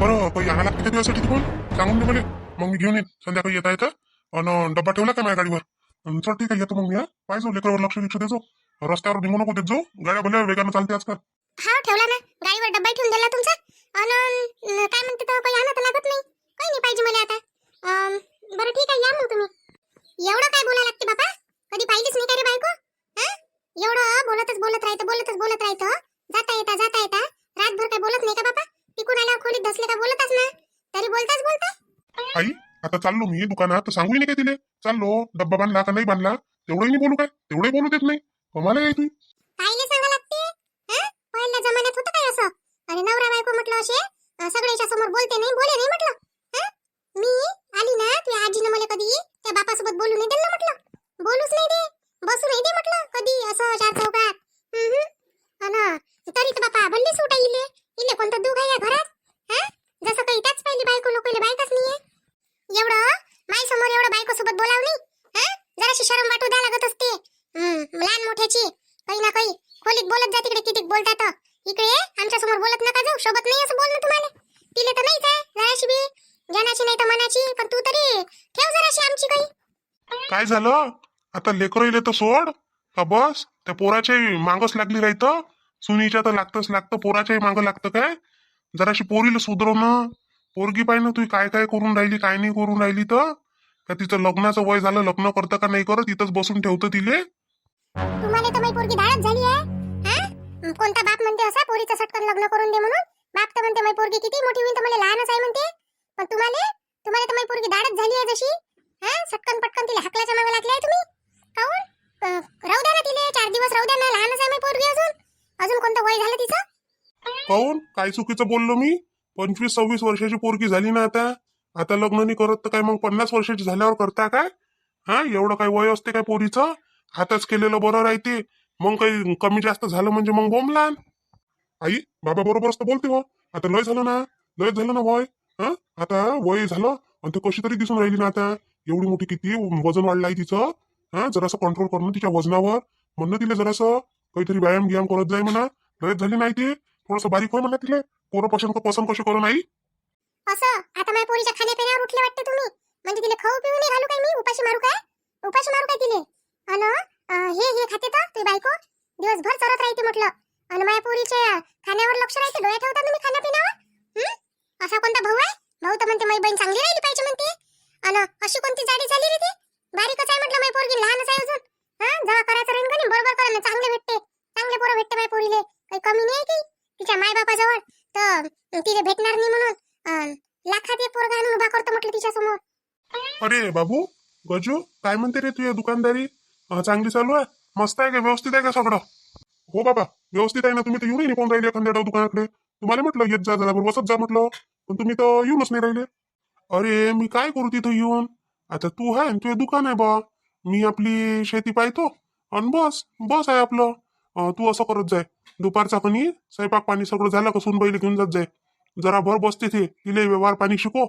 बरं काही आणायला किती दिवसासाठी तू सांगून दे मला. मग मी घेऊन येईन. संध्याकाळी येता येतं. आणि डब्बा ठेवला का माझ्या गाडीवर? चल ठीक आहे येतो मग मी पाहिजे लेकरावर लक्ष लक्ष देतो रस्त्यावर निघू नको देत जाऊ. गाड्या भल्या वेगानं चालते आजकाल. हा ठेवला ना. गाडीवर डब्बा ठेवून दिला तुमचा. काय म्हणते तर काही आणत लागत नाही काही नाही पाहिजे मला आता अन, बरं ठीक आहे या मग तुम्ही एवढं काय बोलायला लागते बाबा कधी पाहिलीच नाही का रे बायको हा एवढं बोलतच बोलत राहतं बोलतच बोलत राहतं जाता येता जाता येता रातभर काय बोलत नाही का बाबा तिकून आल्यावर खोलीत धसले का बोलतच ना तरी बोलताच बोलता आई आता चाललो मी दुकानात तर सांगू नाही काय तिले? चाललो डब्बा बांधला का नाही बांधला? तेवढंही नाही बोलू काय? तेवढंही बोलू देत नाही. कमाला आहे ती. कायले सांगा लागते? हा? पहिल्या जमान्यात होतं काय असं? अरे नवरा बायको म्हटलं असे अं, सगळ्याच्या समोर बोलते नाही बोले नाही म्हटलं. मी आली ना तुझ्या आजीनं मला कधी त्या बापासोबत बोलू नाही दिलं म्हटलं बोलूच नाही दे बसू नाही दे म्हटलं कधी असं चार चौकात हम्म अन तरी तर बापा भल्ली सूट आहे इले इले कोणतं दुख आहे या घरात हा जसं काही त्याच पहिली बायको लोकांना बायकाच नाहीये एवढं माई समोर एवढं बायको सोबत बोलाव नाही हा जराशी शरम वाटू द्या लागत असते लहान मोठ्याची. काही ना काही. खोलीत बोलत जा तिकडे किती बोलतात. इकडे आमच्यासमोर बोलत नका जाऊ. सोबत नाही असं बोलणं तुम्हाला. तिले तर नाहीच आहे. जराशी बी जनाची नाही तर मनाची. पण तू तरी ठेव जराशी आमची काही. काय झालं? आता लेकर इले तर सोड. का बस? त्या पोराच्या मागच लागली राहित. सुनीच्या तर लागतच लागतं. पोराच्याही मागं लागतं काय? जराशी पोरीला सुधरवणं. पोरगी पाहिजे तू काय काय करून राहिली काय नाही करून राहिली तर? का तिचं लग्नाचं वय झालं लग्न करतं का नाही करत? इथंच बसून ठेवतं तिले. तुम्हाला तर माझी पोरगी धाडच झाली आहे. हा? कोणता बाप म्हणते असा? पोरीचं सटकन लग्न करून दे म्हणून. बाप तर म्हणते माझी पोरगी किती मोठी होईल तर मला लहानच आहे म्हणते. पण तुम्हाला? तुम्हाला तर माझी पोरगी धाडच झाली आहे जशी. हा? सटकन पटकन तिला हकलाच्या मागे लागले आहे तुम्ही. काऊन? अं, राहू द्या ना तिले. चार दिवस राहू द्या ना. लहानच आहे माझी पोरगी अजून. अजून कोणतं वय झालं तिचं? काऊन? काय चुकीचं बोललो मी? पंचवीस सव्वीस वर्षाची पोरगी झाली ना आता. आता लग्न नाही करत तर काय मग पन्नास वर्षाची झाल्यावर करता काय? हा एवढं काय वय असते काय पोरीचं? हाताच केलेलं बरं राहते. मग काही कमी जास्त झालं म्हणजे मग बोंबलान आई बाबा बरोबर तर बोलते हो. आता लय झालं ना लय झालं ना वय. हा आता वय झालं आणि ते कशी तरी दिसून राहिली ना आता. एवढी मोठी किती वजन वाढलं आहे तिचं. हा जरासं कंट्रोल करणं तिच्या वजनावर. म्हणणं तिला जरासं काहीतरी व्यायाम गियाम करत जाय म्हणा. लयच झाली नाही ते. थोडस बारीक होय म्हणा तिला. पोरं पसंत पसंत कशी करू नाही असं? आता माझ्या पोरीच्या खाण्यापिण्यावर उठले वाटते तुम्ही. म्हणजे तिला खाऊ पिऊ नाही घालू काय मी? उपाशी मारू काय? उपाशी मारू काय तिले? अन हे हे खाते तर तुझी बायको? दिवसभर चरत राहते म्हटलं. आणि माझ्या पोरीच्या खाण्यावर लक्ष राहते? डोळ्या ठेवता तुम्ही खाण्यापिण्यावर? असा कोणता भाऊ आहे? भाऊ तर म्हणते माझी बहीण चांगली राहिली पाहिजे म्हणते. अन अशी कोणती जाडी झाली रे ती? बारीकच आहे म्हटलं माझी पोरगी लहानच आहे अजून. हा? जेव्हा करायचं राहील का नाही? बरोबर करा ना चांगले भेटते. चांगले पोरं भेटते माझ्या पोरीले. काही कमी नाही की तिच्या मायबापाजवळ. तर तिला भेटणार नाही म्हणून अं, लाखात एक पोरगा आणून उभा करतो म्हटलं तिच्या समोर अरे बाबू गजू काय म्हणते रे तुझ्या दुकानदारी? चांगली चालू आहे? मस्त आहे का? व्यवस्थित आहे का सगळं? हो बाबा व्यवस्थित आहे ना. तुम्ही तर येऊन नाही कोण राहिले एखाद्या दुकानाकडे. तुम्हाला म्हटलं येत जा जरा बसत जा म्हटलं. पण तुम्ही तर येऊनच नाही राहिले. अरे मी काय करू तिथं येऊन? आता तू आहे तुझे दुकान आहे बा. मी आपली शेती पाहतो आणि बस बस आहे आपलं. तू असं करत जाय. दुपारचा कणी स्वयंपाक पाणी सगळं झालं का बैल घेऊन जात जाय. जरा भर बस तिथे तिले व्यवहार पाणी शिको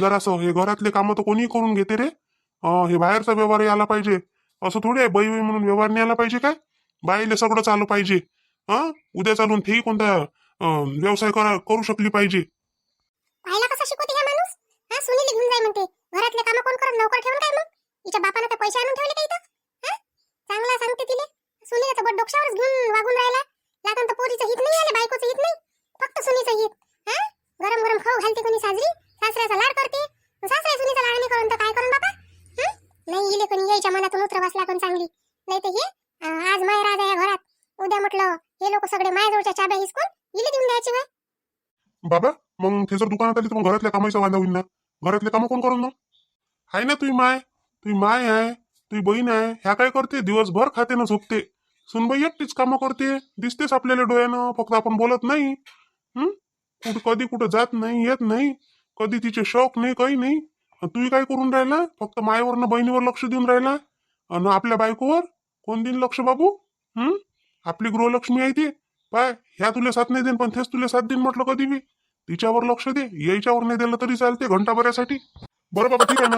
जरासं हे घरातले कामं तर कोणी करून घेते रे. अं, हे बाहेरचा व्यवहार यायला पाहिजे. असं थोडी आहे बाई बाई म्हणून व्यवहार नाही आला पाहिजे काय? बाईले सगळं चालू पाहिजे. हा उद्या चालून तेही कोणता अं, व्यवसाय करा करू शकली पाहिजे. पाहिला कसा शिकवते हा माणूस? हा सुनील घेऊन जाय म्हणते. घरातले काम कोण करत? नोकर ठेवून काय मग? तिच्या बापानं तर पैसे आणून ठेवले का इथं? हा? चांगला सांगते तिले. सुनील तर बट डोक्यावरच घेऊन वागून राहिला. लागून तर पोरीचं हित नाही आले बायकोचं हित नाही. फक्त सुनीचं हित. हा? गरम गरम खाऊ घालते कोणी साजरी? सासऱ्याचा लाड करते? सासऱ्या सुनीचा लाड नाही करून तर काय करून बाबा नाही इले कोणी यायच्या मनातून उतरवास लागून चांगली नाही तर हे आज माय राजा या घरात. उद्या म्हटलं हे लोक सगळे मायाजवळच्या चाब्या हिसकून इले देऊन द्यायचे वय. बाबा मग ते जर दुकानात आली तर मग घरातल्या कामाचा वांदा होईल ना? घरातले कामं कोण करून मग? आहे ना तुझी माय. तुझी माय आहे तुझी बहीण आहे ह्या काय करते? दिवसभर खाते ना झोपते. सुनबाई एकटीच कामं करते. दिसतेच आपल्याला डोळ्यानं फक्त आपण बोलत नाही. कुठं कधी कुठं जात नाही येत नाही. कधी तिचे शौक नाही काही नाही. तूही काय करून राहिला? फक्त मायवरनं बहिणीवर लक्ष देऊन राहिला? आणि आपल्या बायकोवर? कोण देईन लक्ष बाबू? हं? आपली गृहलक्ष्मी आहे ती. पाय ह्या तुला साथ नाही देईन पण तेच तुला साथ देईन म्हटलं कधी बी. तिच्यावर लक्ष दे. यायच्यावर नाही दिलं तरी चालते घंटाभरासाठी. बरं बाबा ठीक आहे ना?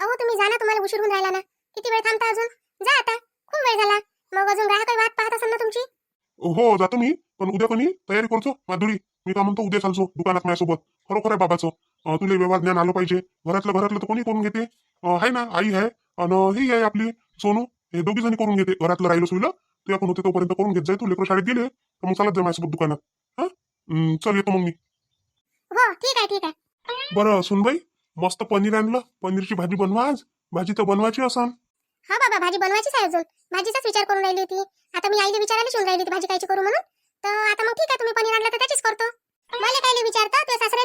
अहो तुम्ही जा ना तुम्हाला उशीर होऊन राहिला ना. किती वेळ थांबता अजून? जा आता. खूप वेळ झाला. मग अजून ग्राहक वाट पाहत असेल ना तुमची? हो जातो मी. पण उद्या कोणी तयारी करतो. माधुरी मी का म्हणतो उद्या चालतो दुकानात माझ्यासोबत. खरोखर आहे बाबाचं. तुला व्यवहार ज्ञान आलं पाहिजे. घरातलं घरातलं तर कोणी करून घेते? आहे ना आई आहे. आणि ही आहे आपली सोनू. हे दोघी जणी करून घेते. घरातलं राहिलं सुईलं तू आपण होते तोपर्यंत करून घेत जाय. तू लेकर शाळेत गेले. तर मग चालत जाय माझ्यासोबत दुकानात. हा? हं, चल येतो मग मी. हो ठीक आहे ठीक आहे. बरं सुनबाई मस्त पनीर आणलं. पनीरची भाजी बनवा आज. भाजी तर बनवायची असन. हा बाबा भाजी बनवायचीच आहे अजून. भाजीचाच विचार करून राहिली होती आता मी आईला विचारायला शिवून राहिली होती भाजी कायची करू म्हणून. तर आता मग ठीक आहे तुम्ही पनीर आणलं तर त्याचीच करतो मला कायले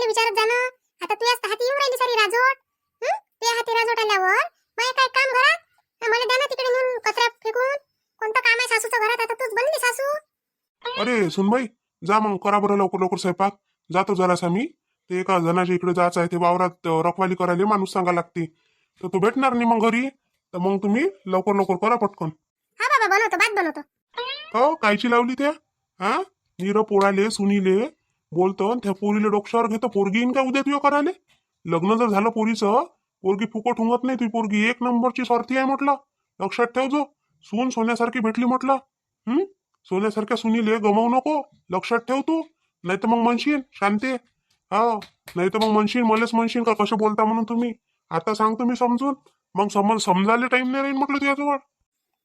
सासऱ्याला विचारत जाणं. आता तुझ्याच हाती येऊन राहिली सारी राजवट. हं? तुझ्या हाती राजवट आल्यावर मग काय काम घरात? मला द्या ना तिकडे नेऊन कचरा फेकून. कोणतं काम आहे सासूचं घरात? आता तूच बनली सासू. अरे सुनबाई जा मग करा बरं लवकर लवकर स्वयंपाक. जातो जरासा मी. ते एका जणाच्या इकडे जायचं आहे ते वावरात अं, रखवाली करायला माणूस सांगा लागते. तर तो भेटणार नाही मग घरी. तर मग तुम्ही लवकर लवकर करा पटकन. हा बाबा बनवतो भात बनवतो. हो कायची लावली त्या? हा? निर पोळाले सुनीले बोलतो त्या पोरीले डोक्षावर घेतो पोरगी येईन का उद्या तुझ्या करायले लग्न जर झालं पोरीचं पोरगी फुकट हुंगत नाही तुझी पोरगी एक नंबरची स्वार्थी आहे म्हटलं. लक्षात ठेव जो सून सोन्यासारखी भेटली म्हटलं. हम्म सोन्यासारख्या सुनीले गमावू नको. लक्षात ठेव तू. नाही तर मग म्हणशील शांती. हा नाही तर मग म्हणशील मलाच म्हणशील का कसं बोलता म्हणून तुम्ही? आता सांगतो मी समजून. मग समज समजायला टाइम नाही राहील म्हटलं तुझ्याजवळ.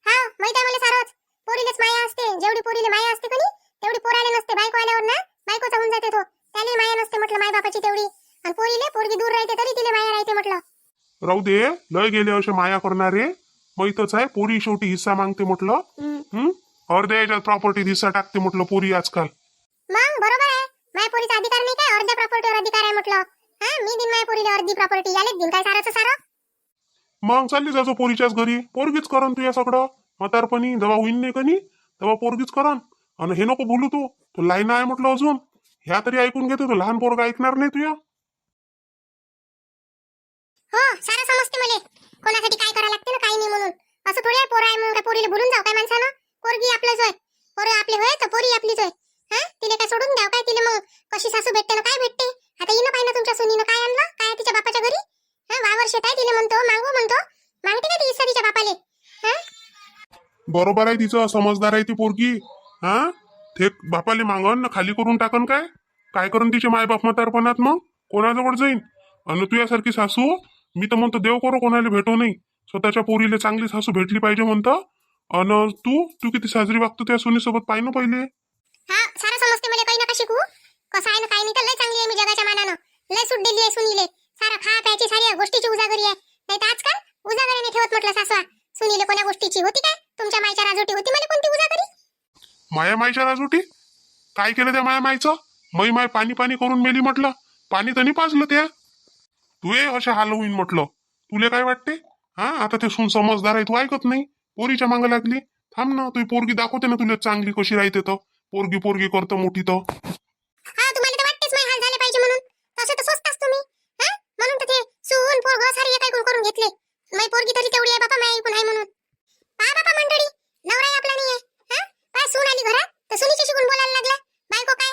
हा माहीत आहे मला सारच. पोरीलेच माया असते. जेवढी पोरीले माया असते कोणी तेवढी पोराले नसते बायको आल्यावर ना? बायकोचा होऊन जाते तो. त्याला माया नसते म्हटलं माय बापाची तेवढी. आणि पोरीले पोरगी दूर राहते तरी तिले माया राहते म्हटलं. राहू दे लय गेले असे माया करणारे. मग इथंच आहे पोरी शेवटी हिस्सा मागते म्हटलं. हम्म. अर्ध्या याच्यात प्रॉपर्टी हिस्सा टाकते म्हटलं पोरी आजकाल. मग बरोबर आहे. माया पोरीचा अधिकार नाही काय? अर्ध्या प्रॉपर्टीवर अधिकार आहे म्हटलं. हा मी दिन माया पोरीला अर्धी प्रॉपर्टी यालेच दिन काय साराचं सारं? मग चालली जायचो पोरीच्याच घरी. पोरगीच करन तू या सगळं. म्हातारपणी जेव्हा होईन नाही कनी तेव्हा पोरगीच करन आणि हे नको बोलू तू. तो लाईन आहे म्हटलं अजून. ह्या तरी ऐकून घेतो तो. लहान पोरगा ऐकणार नाही तुया. हो सारं समजते मले. कोणासाठी काय करावं लागते ना काही नाही म्हणून. असं थोडी पोरं आहे म्हणून काय पोरीला भुलून जाऊ काय माणसानं? पोरगी आपलंच होय पोरं आपले होय तर पोरी आपलीच होय हा? तिला काय सोडून द्याव काय तिला मग? कशी सासू भेटते ना काय भेटते? आता येणं पाहिजे तुमच्या सुनीनं काय आणलं? काय तिच्या बापाच्या घरी? हा? वावर शेत आहे तिला म्हणतो. मागू म्हणतो. मागते का ती इस्सा तिच्या बापाले? हा? बरोबर आहे तिचं. समजदार आहे ती पोरगी. हा? ते बापाले मागन न खाली करून टाकन काय? काय करून तिचे मायबाप म्हातारपणात मग? कोणाजवळ जाईन? अन तुझ्यासारखी सासू? मी तर म्हणतो देव करो कोणाला भेटो नाही स्वतःच्या पोरीला चांगली सासू भेटली पाहिजे म्हणतं. अन तू? तू किती साजरी वागतो त्या सोनीसोबत? पाय ना पहिले. हा सारं समजते मला काही नका शिकू. कसं आहे ना काही नाही तर लय चांगली आहे मी जगाच्या मानानं. लय सूट दिली आहे सुनीले. सारा खा प्यायची सारी गोष्टीची उजागरी आहे. नाही तर आजकाल उजागरी नाही ठेवत म्हटलं सासवा. सुनीले कोण्या गोष्टीची होती काय? तुमच्या मायच्या राजोटी होती मला कोणती उजागरी? माया माईच्या राजोटी काय केलं त्या माया मायचं मै माय पाणी पाणी करून मेली म्हटलं. पाणी तरी पाजलं त्या. तू ये अशा हाल होईन म्हटलं. तुले काय वाटते? हा आता ते सुन समजदार आहे तू ऐकत नाही. पोरीच्या मागं लागली. थांब ना तू पोरगी दाखवते ना तुला चांगली कशी राहते तर. पोरगी पोरगी करतो मोठी तर. हा तुम्हाला तर वाटतेच माझे हाल झाले पाहिजे म्हणून. तसं तर स्वस्ताच म्हणून तर ते सून आली घरात? तर सुनीच्याशी कोण बोलायला लागला? बायको काय